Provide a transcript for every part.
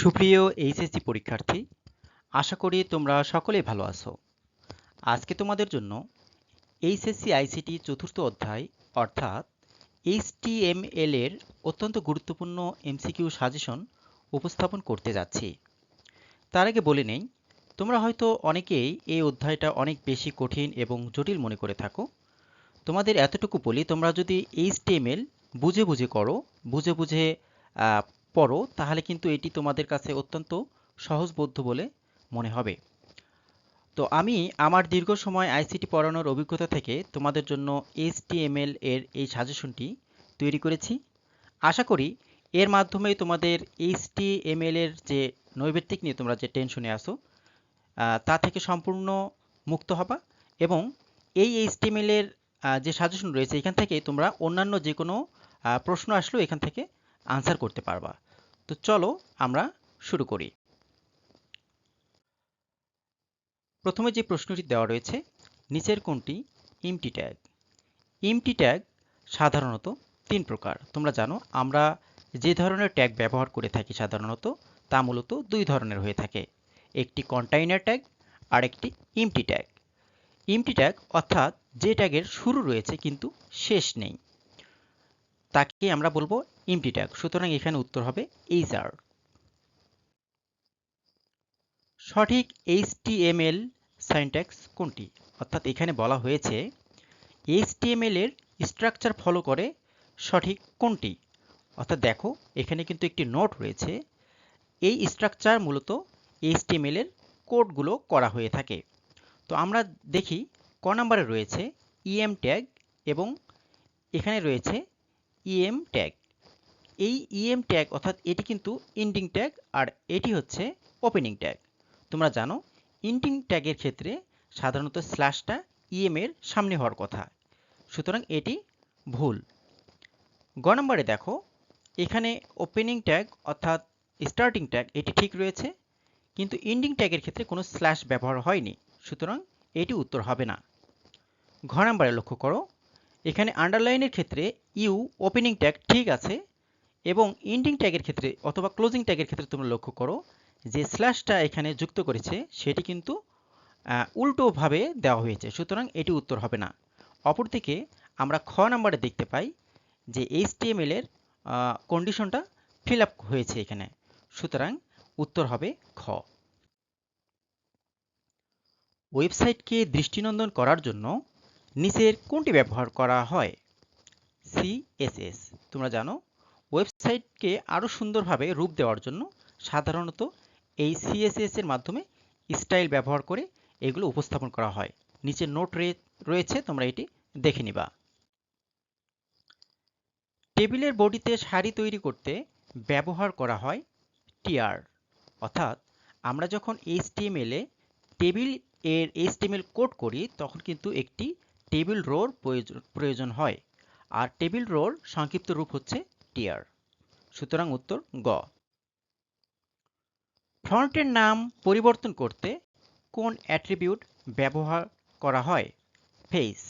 সুপ্রিয় এইচএসসি পরীক্ষার্থী, আশা করি তোমরা সকলেই ভালো আছো। আজকে তোমাদের জন্য এইচএসসি আইসিটি চতুর্থ অধ্যায়, অর্থাৎ এইচটিএমএল এর অত্যন্ত গুরুত্বপূর্ণ এমসিকিউ সাজেশন উপস্থাপন করতে যাচ্ছি। তার আগে বলে নেই, তোমরা হয়তো অনেকেই এই অধ্যায়টা অনেক বেশি কঠিন এবং জটিল মনে করে থাকো। তোমাদের এতটুকু বলি, তোমরা যদি এইচটিএমএল বুঝে বুঝে করো, বুঝে বুঝে পড়ো, তাহলে কিন্তু এটি তোমাদের কাছে অত্যন্ত সহজবোধ্য বলে মনে হবে। তো আমি আমার দীর্ঘ সময় আইসিটি পড়ানোর অভিজ্ঞতা থেকে তোমাদের জন্য এইচটিএমএল এর এই সাজেশনটি তৈরি করেছি। আশা করি এর মাধ্যমে তোমাদের এইচটিএমএল এর যে নৈবেত্তিক নিয়ে তোমরা যে টেনশনে আসো তা থেকে সম্পূর্ণ মুক্ত হবা এবং এই এইচটিএমএল এর যে সাজেশন রয়েছে, এখান থেকে তোমরা অন্যান্য যে কোনো প্রশ্ন আসলেও এখান থেকে আনসার করতে পারবা। তো চলো আমরা শুরু করি। প্রথমে যে প্রশ্নটি দেওয়া রয়েছে, নিচের কোনটি? ইমটি ট্যাগ ইমটি ট্যাগ সাধারণত তিন প্রকার। তোমরা জানো, আমরা যে ধরনের ট্যাগ ব্যবহার করে থাকি সাধারণত, তা মূলত দুই ধরনের হয়ে থাকে। একটি কন্টাইনার ট্যাগ আর একটি ইমটি ট্যাগ ইমটি ট্যাগ অর্থাৎ যে ট্যাগের শুরু রয়েছে কিন্তু শেষ নেই। তাকে আমরা বলব ইমটি ট্যাগ সুতরাং এখানে উত্তর হবে এইচআর সঠিক এইচটিএমএল সাইনট্যাক্স কোনটি? অর্থাৎ এখানে বলা হয়েছে এইচটিএমএল এর স্ট্রাকচার ফলো করে সঠিক কোনটি? অর্থাৎ দেখো, এখানে কিন্তু একটি নোট রয়েছে, এই স্ট্রাকচার মূলত এইচটিএমএল এর কোডগুলো করা হয়ে থাকে। তো আমরা দেখি, ক নাম্বারে রয়েছে ইএম ট্যাগ এবং এখানে রয়েছে ইএম ট্যাগ এই ইএম ট্যাগ অর্থাৎ এটি কিন্তু ইন্ডিং ট্যাগ আর এটি হচ্ছে ওপেনিং ট্যাগ তোমরা জানো ইন্ডিং ট্যাগের ক্ষেত্রে সাধারণত স্ল্যাশটা ইএম এর সামনে হওয়ার কথা। সুতরাং এটি ভুল। গ নম্বরে দেখো, এখানে ওপেনিং ট্যাগ অর্থাৎ স্টার্টিং ট্যাগ এটি ঠিক রয়েছে, কিন্তু ইন্ডিং ট্যাগের ক্ষেত্রে কোনো স্ল্যাশ ব্যবহার হয়নি, সুতরাং এটি উত্তর হবে না। ঘ নম্বরে লক্ষ্য করো এখানে আন্ডারলাইনের ক্ষেত্রে ইউ ওপেনিং ট্যাগ ঠিক আছে এবং ইন্ডিং ট্যাগের ক্ষেত্রে অথবা ক্লোজিং ট্যাগের ক্ষেত্রে তোমরা লক্ষ্য করো যে স্ল্যাশটা এখানে যুক্ত করেছে সেটি কিন্তু উল্টোভাবে দেওয়া হয়েছে। সুতরাং এটি উত্তর হবে না। অপরদিকে আমরা খ নাম্বারে দেখতে পাই যে এইচটিএমএল এর কন্ডিশনটা ফিল আপ হয়েছে এখানে। সুতরাং উত্তর হবে খ। ওয়েবসাইটকে দৃষ্টিনন্দন করার জন্য নিচের কোনটি ব্যবহার করা হয়? সিএসএস তোমরা জানো, ওয়েবসাইটকে আরও সুন্দরভাবে রূপ দেওয়ার জন্য সাধারণত এই সিএসএস এর মাধ্যমে স্টাইল ব্যবহার করে এগুলো উপস্থাপন করা হয়। নিচে নোট রয়েছে, তোমরা এটি দেখে নিবা। টেবিলের বডিতে শাড়ি তৈরি করতে ব্যবহার করা হয় টিআর অর্থাৎ আমরা যখন এইচটিএমএল টেবিলের এইচটিএমএল কোড করি, তখন কিন্তু একটি টেবিল রোর প্রয়োজন হয়। আর টেবিল রোর সংক্ষিপ্ত রূপ হচ্ছে টিআর সুতরাং উত্তর গ। ফন্টের নাম পরিবর্তন করতে কোন অ্যাট্রিবিউট ব্যবহার করা হয়? ফেস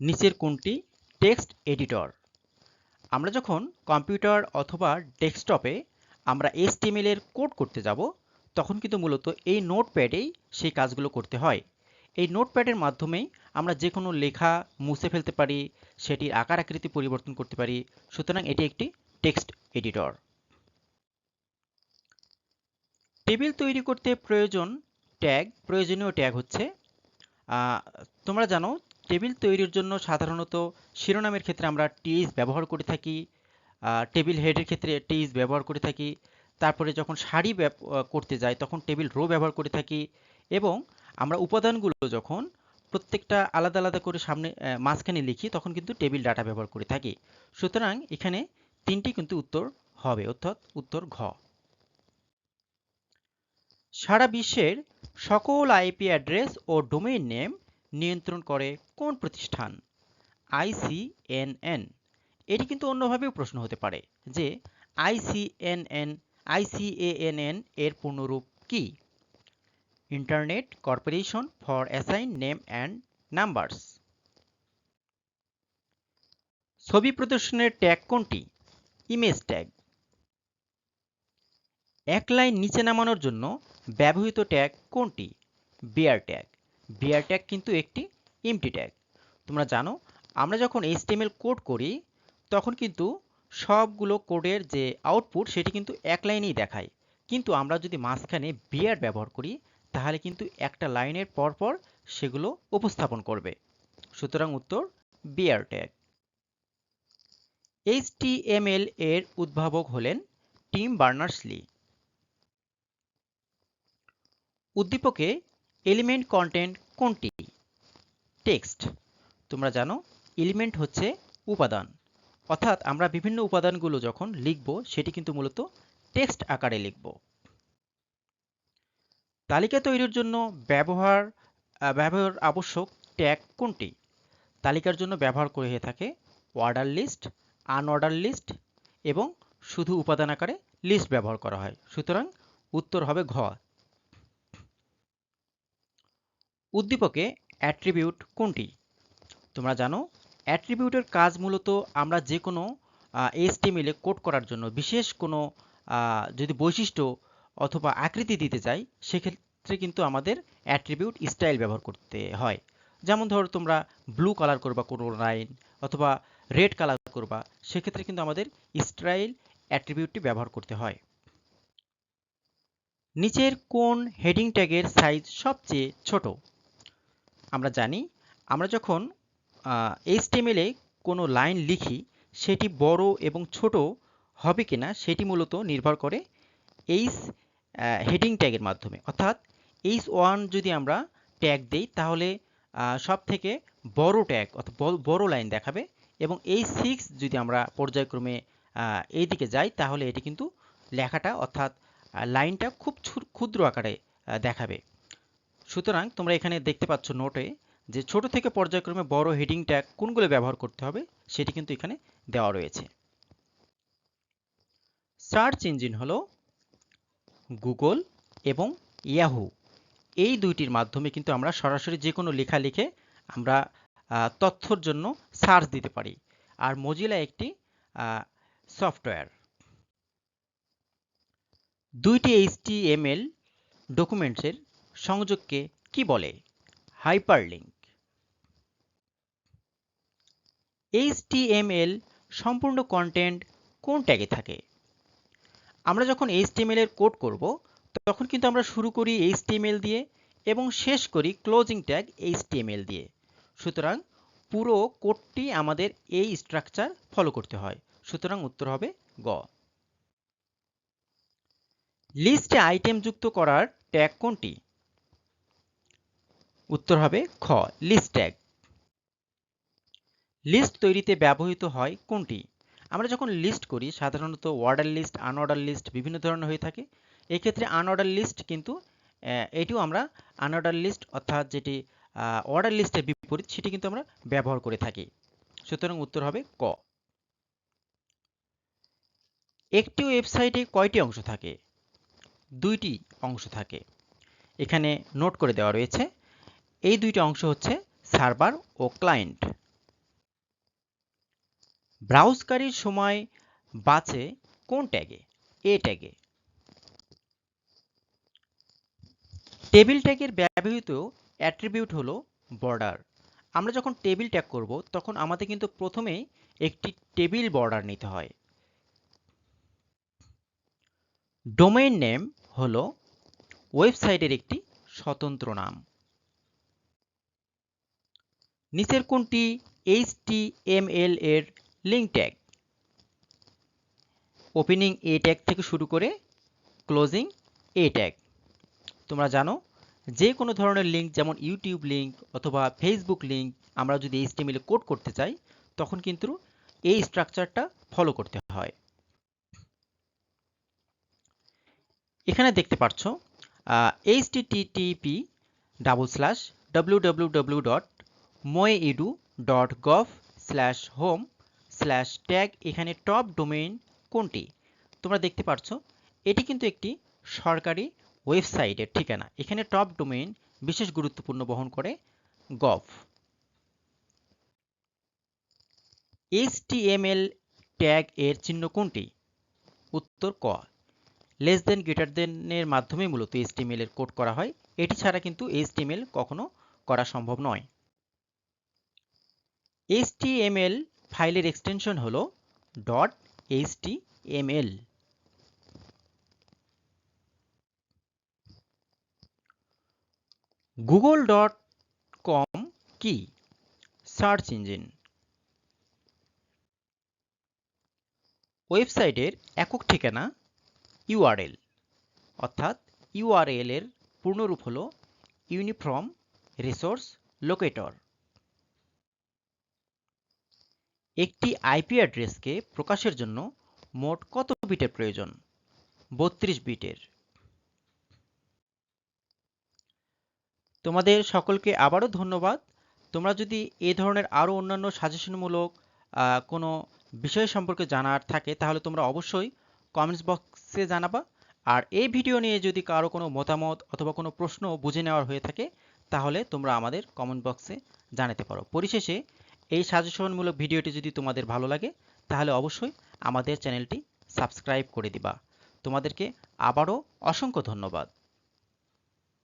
নিচের কোনটি? Text editor. আমরা যখন কম্পিউটার অথবা ডেস্কটপে আমরা এস এর কোড করতে যাব, তখন কিন্তু মূলত এই নোটপ্যাডেই সেই কাজগুলো করতে হয়। এই নোটপ্যাডের মাধ্যমেই আমরা যে কোনো লেখা মুছে ফেলতে পারি, সেটির আকার আকৃতি পরিবর্তন করতে পারি। সুতরাং এটি একটি টেক্সট এডিটর। টেবিল তৈরি করতে প্রয়োজন ট্যাগ, প্রয়োজনীয় ট্যাগ হচ্ছে তোমরা জানো, টেবিল তৈরির জন্য সাধারণত শিরোনামের ক্ষেত্রে আমরা টিজ ব্যবহার করে থাকি টেবিল হেডের ক্ষেত্রে টিজ ব্যবহার করে থাকি, তারপরে যখন সারি করতে যাই, তখন টেবিল রো ব্যবহার করে থাকি এবং আমরা উপাদানগুলো যখন প্রত্যেকটা আলাদা আলাদা করে সামনে মাঝখানে লিখি, তখন কিন্তু টেবিল ডাটা ব্যবহার করে থাকি। সুতরাং এখানে তিনটি কিন্তু উত্তর হবে, অর্থাৎ উত্তর ঘ। সারা বিশ্বের সকল আইপি অ্যাড্রেস ও ডোমেইন নেম নিয়ন্ত্রণ করে কোন প্রতিষ্ঠান? আইসিএনএন এটি কিন্তু অন্যভাবেও প্রশ্ন হতে পারে যে আইসিএনএন আইসিএএনএন এর পূর্ণরূপ কি? Internet corporation for assign name and numbers ছবি প্রদর্শনের ট্যাগ কোনটি? ইমেজ ট্যাগ এক লাইন নিচে নামানোর জন্য ব্যবহৃত ট্যাগ কোনটি? বিয়ার ট্যাগ বিয়ার ট্যাগ কিন্তু একটি এমটি ট্যাগ তোমরা জানো, আমরা যখন এইচটিএমএল কোড করি, তখন কিন্তু সবগুলো কোডের যে আউটপুট সেটি কিন্তু এক লাইনেই দেখায়। কিন্তু আমরা যদি মাঝখানে বিয়ার ব্যবহার করি তাহলে কিন্তু একটা লাইনের পরপর সেগুলো উপস্থাপন করবে। সুতরাং উত্তর বিয়ার ট্যাগ এইচটিএমএল এর উদ্ভাবক হলেন টিম বার্নার্স লি উদ্দীপকে এলিমেন্ট কন্টেন্ট কোনটি? টেক্সট তোমরা জানো এলিমেন্ট হচ্ছে উপাদান। অর্থাৎ আমরা বিভিন্ন উপাদানগুলো যখন লিখব, সেটি কিন্তু মূলত টেক্সট আকারে লিখব। তালিকা তৈরির জন্য ব্যবহার ব্যবহার আবশ্যক ট্যাগ কোনটি? তালিকার জন্য ব্যবহার করে হয়ে থাকে অর্ডার লিস্ট আনঅর্ডার লিস্ট এবং শুধু উপাদান আকারে লিস্ট ব্যবহার করা হয়। সুতরাং উত্তর হবে ঘ। উদ্দীপকে অ্যাট্রিবিউট কোনটি? তোমরা জানো অ্যাট্রিবিউটের কাজ মূলত আমরা যে কোনো এইচটিএমএলে কোড করার জন্য বিশেষ কোনো যদি বৈশিষ্ট্য অথবা আকৃতি দিতে চাই সেক্ষেত্রে কিন্তু আমাদের অ্যাট্রিবিউট স্টাইল ব্যবহার করতে হয়। যেমন ধরো তোমরা ব্লু কালার করবা কোনো লাইন অথবা রেড কালার করবা, সেক্ষেত্রে কিন্তু আমাদের স্টাইল অ্যাট্রিবিউটটি ব্যবহার করতে হয়। নিচের কোন হেডিং ট্যাগের সাইজ সবচেয়ে ছোট। আমরা জানি, আমরা যখন এইচটিএমএলে কোনো লাইন লিখি, সেটি বড় এবং ছোট হবে কিনা সেটি মূলত নির্ভর করে এইচ হেডিং ট্যাগের মাধ্যমে। অর্থাৎ এইচ ওয়ান যদি আমরা ট্যাগ দেই, তাহলে সব থেকে বড় ট্যাগ অর্থাৎ বড় লাইন দেখাবে। এবং এই সিক্স যদি আমরা পর্যায়ক্রমে এই দিকে যাই, তাহলে এটি কিন্তু লেখাটা, অর্থাৎ লাইনটা খুব ক্ষুদ্র আকারে দেখাবে। সুতরাং তোমরা এখানে দেখতে পাচ্ছ নোটে যে ছোট থেকে পর্যায়ক্রমে বড় হেডিং ট্যাগ কোনগুলো ব্যবহার করতে হবে, সেটি কিন্তু এখানে দেওয়া রয়েছে। সার্চ ইঞ্জিন হলো গুগল এবং ইয়াহু এই দুইটির মাধ্যমে কিন্তু আমরা সরাসরি যে কোনো লেখা লিখে আমরা তথ্যর জন্য সার্চ দিতে পারি। আর মজিলা একটি সফটওয়্যার দুইটি এইচটিএমএল ডকুমেন্টসের সংযোগকে কি বলে? হাইপারলিঙ্ক এইচটিএমএল সম্পূর্ণ কন্টেন্ট কোন ট্যাগে থাকে? আমরা যখন এইচটিএমএল এর কোড করব তখন কিন্তু আমরা শুরু করি এইচটিএমএল দিয়ে এবং শেষ করি ক্লোজিং ট্যাগ এইচটিএমএল দিয়ে। সুতরাং পুরো কোডটি আমাদের এই স্ট্রাকচার ফলো করতে হয়। সুতরাং উত্তর হবে গ। লিস্টে আইটেম যুক্ত করার ট্যাগ কোনটি? উত্তর হবে খ, লিস্ট ট্যাগ। লিস্ট তৈরিতে ব্যবহৃত হয় কোনটি? আমরা যখন লিস্ট করি, সাধারণত অর্ডার লিস্ট, আনঅর্ডার লিস্ট, বিভিন্ন ধরনের হয়ে থাকে এক্ষেত্রে আনঅর্ডার লিস্ট কিন্তু এটিও আমরা আনঅর্ডার লিস্ট অর্থাৎ যেটি অর্ডার লিস্টের বিপরীত, সেটি কিন্তু আমরা ব্যবহার করে থাকি। সুতরাং উত্তর হবে ক। একটি ওয়েবসাইটে কয়টি অংশ থাকে? দুইটি অংশ থাকে। এখানে নোট করে দেওয়া রয়েছে, এই দুইটি অংশ হচ্ছে সার্ভার ও ক্লায়েন্ট ব্রাউজকারীর সময় বাঁচে কোন ট্যাগে এ? ট্যাগে টেবিল ট্যাগের ব্যবহৃত অ্যাট্রিবিউট হলো বর্ডার। আমরা যখন টেবিল ট্যাগ করব, তখন আমাদের কিন্তু প্রথমেই একটি টেবিল বর্ডার নিতে হয়। ডোমেইন নেম হলো ওয়েবসাইটের একটি স্বতন্ত্র নাম। নিচের কোনটি? এইচটিএমএল এর link tag. Opening A tag থেকে শুরু করে ক্লোজিং এ ট্যাগ। তোমরা জানো, যে কোনো ধরনের লিঙ্ক যেমন ইউটিউব লিঙ্ক অথবা ফেসবুক লিঙ্ক আমরা যদি এইচটিএমএল কোড করতে চাই, তখন কিন্তু এই স্ট্রাকচারটা ফলো করতে হয়। এখানে দেখতে পাচ্ছ HTTP double slash W W W dot moedu dot gov slash home slash tag এখানে টপ ডোমেইন কোনটি? তোমরা দেখতে পাচ্ছ, এটি কিন্তু একটি সরকারি ওয়েবসাইটের ঠিকানা। এখানে টপ ডোমেইন বিশেষ গুরুত্বপূর্ণ বহন করে গভ এইচটিএমএল ট্যাগ এর চিহ্ন কোনটি? উত্তর ক। লেস দেন গ্রেটার দেনের মাধ্যমে মূলত এইচটিএমএল এর কোড করা হয়। এটি ছাড়া কিন্তু এইচটিএমএল কখনো করা সম্ভব নয়। এইচটিএমএল ফাইলের এক্সটেনশন হলো dot HTML Google dot com কি? সার্চ ইঞ্জিন ওয়েবসাইটের একক ঠিকানা ইউআরএল অর্থাৎ ইউআরএল এর পূর্ণরূপ হল ইউনিফর্ম রিসোর্স লোকেটর একটি আইপি অ্যাড্রেসকে প্রকাশের জন্য মোট কত বিটের প্রয়োজন? বত্রিশ বিটের। তোমাদের সকলকে আবারও ধন্যবাদ। তোমরা যদি এ ধরনের আরও অন্যান্য সাজেশনমূলক কোনো বিষয় সম্পর্কে জানার থাকে, তাহলে তোমরা অবশ্যই কমেন্টস বক্সে জানাবা। আর এই ভিডিও নিয়ে যদি কারও কোনো মতামত অথবা কোনো প্রশ্ন বুঝে নেওয়ার হয়ে থাকে, তাহলে তোমরা আমাদের কমেন্ট বক্সে জানাতে পারো। পরিশেষে এই সাজেশনমূলক ভিডিওটি যদি তোমাদের ভালো লাগে, তাহলে অবশ্যই আমাদের চ্যানেলটি সাবস্ক্রাইব করে দিবা। তোমাদেরকে আবারও অসংখ্য ধন্যবাদ।